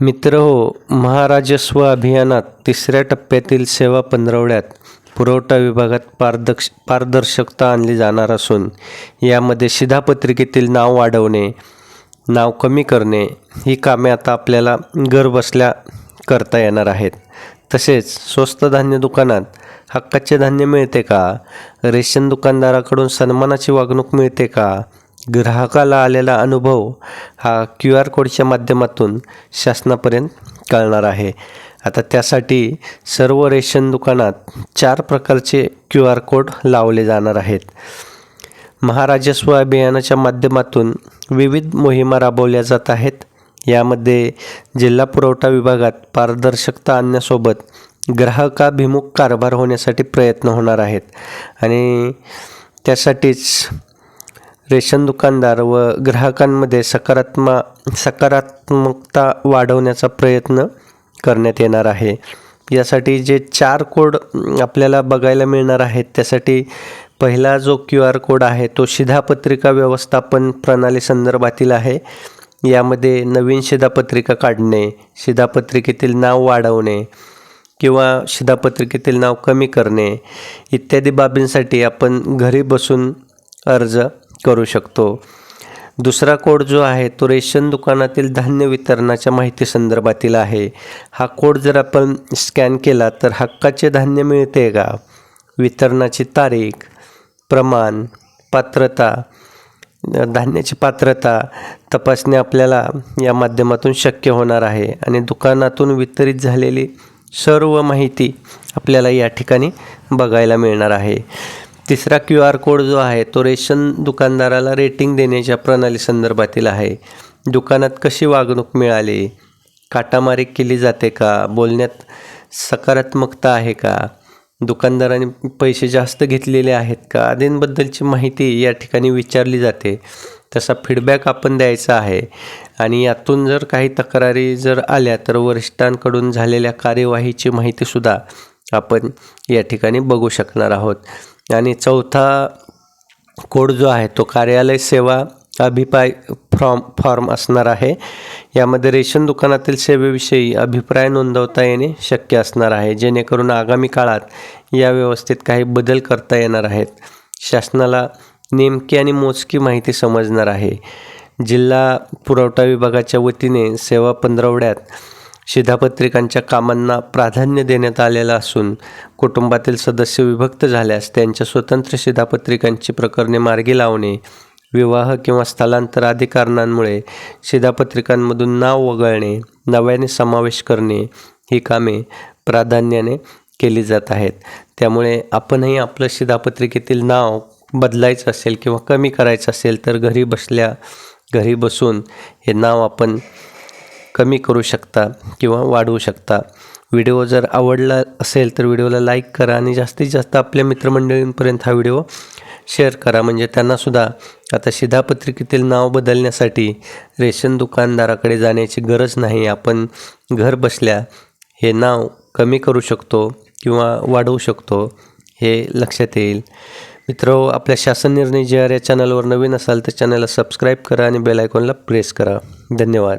मित्र हो महाराजस्व अभियानात तिसऱ्या टप्प्यातील सेवा पंधरवड्यात पुरवठा विभागात पारदर्श पारदर्शकता आणली जाणार असून यामध्ये शिधापत्रिकेतील नाव वाढवणे नाव कमी करणे ही कामे आता आपल्याला घरबसल्या करता येणार आहेत. तसेच स्वस्त धान्य दुकानात हक्काचे धान्य मिळते का? रेशन दुकानदाराकडून सन्मानाची वागणूक मिळते का? ग्राहकाला आलेला अनुभव हा क्यू आर कोडच्या माध्यमातून शासनापर्यंत कळणार आहे. आता त्यासाठी सर्व रेशन दुकानात चार प्रकारचे क्यू आर कोड लावले जाणार आहेत. महाराजस्व अभियानाच्या माध्यमातून विविध मोहिमा राबवल्या जात आहेत. यामध्ये जिल्हा पुरवठा विभागात पारदर्शकता आणण्यासोबत ग्राहकाभिमुख कारभार होण्यासाठी प्रयत्न होणार आहेत. आणि त्यासाठीच रेशन दुकानदार व ग्राहकांमध्ये सकारात्मक सकारात्मकता वाढवण्याचा प्रयत्न करण्यात येणार आहे. यासाठी जे चार कोड आपल्याला बघायला मिळणार आहेत त्यासाठी पहिला जो क्यू आर कोड आहे तो शिधापत्रिका व्यवस्थापन प्रणाली संदर्भातील आहे. यामध्ये नवीन शिधापत्रिका काढणे शिधापत्रिकेतील नाव वाढवणे किंवा शिधापत्रिकेतील नाव कमी करणे इत्यादी बाबींसाठी आपण घरी बसून अर्ज करू शकतो. दुसरा कोड जो आहे तो रेशन दुकानातील धान्य वितरणाच्या माहिती संदर्भातील आहे. हा कोड जर आपण स्कॅन केला तर हक्काचे धान्य मिळते का? वितरणाची तारीख प्रमाण पात्रता धान्याची पात्रता तपासणे आपल्याला या माध्यमातून शक्य होणार आहे. आणि दुकानातून वितरित झालेली सर्व माहिती आपल्याला या ठिकाणी बघायला मिळणार आहे. तिसरा क्यू आर कोड जो आहे तो रेशन दुकानदाराला रेटिंग देण्याच्या प्रणाली संदर्भातील आहे. दुकानात कशी वागणूक मिळाली? काटामारी केली जाते का? बोलण्यात सकारात्मकता आहे का? दुकानदाराने पैसे जास्त घेतलेले आहेत का? आदींबद्दलची माहिती या ठिकाणी विचारली जाते. तसा फीडबॅक आपण द्यायचा आहे. आणि यातून जर काही तक्रारी जर आल्या तर वरिष्ठांकडून झालेल्या कार्यवाहीची माहितीसुद्धा आपण या ठिकाणी बघू शकणार आहोत. आणि चौथा कोड जो आहे तो कार्यालय सेवा अभिप्राय फॉर्म फॉर्म असणार आहे. यामध्ये रेशन दुकानातील सेवेविषयी अभिप्राय नोंदवता येणे शक्य असणार आहे. जेणेकरून आगामी काळात या व्यवस्थेत काही बदल करता येणार आहेत. शासनाला नेमकी आणि मोजकी माहिती समजणार आहे. जिल्हा पुरवठा विभागाच्या वतीने सेवा पंधरवड्यात शिधापत्रिकांच्या कामांना प्राधान्य देण्यात आलेलं असून कुटुंबातील सदस्य विभक्त झाल्यास त्यांच्या स्वतंत्र शिधापत्रिकांची प्रकरणे मार्गी लावणे विवाह किंवा स्थलांतर आदी कारणांमुळे शिधापत्रिकांमधून नाव वगळणे नव्याने समावेश करणे ही कामे प्राधान्याने केली जात आहेत. त्यामुळे आपणही आपलं शिधापत्रिकेतील नाव बदलायचं असेल किंवा कमी करायचं असेल तर घरी बसल्या घरी बसून हे नाव आपण कमी करू शकता किंवा वाढवू शकता. व्हिडिओ जर आवडला असेल तर व्हिडिओला लाईक करा आणि जास्तीत जास्त आपल्या मित्रमंडळींपर्यंत हा व्हिडिओ शेअर करा. म्हणजे त्यांनासुद्धा आता शिधापत्रिकेतील नाव बदलण्यासाठी रेशन दुकानदाराकडे जाण्याची गरज नाही. आपण घर बसल्या हे नाव कमी करू शकतो किंवा वाढवू शकतो हे लक्षात येईल. मित्र आपल्या शासन निर्णय जे आर या चॅनलवर नवीन असाल तर चॅनलला सबस्क्राईब करा आणि बेल आयकॉनला प्रेस करा. धन्यवाद.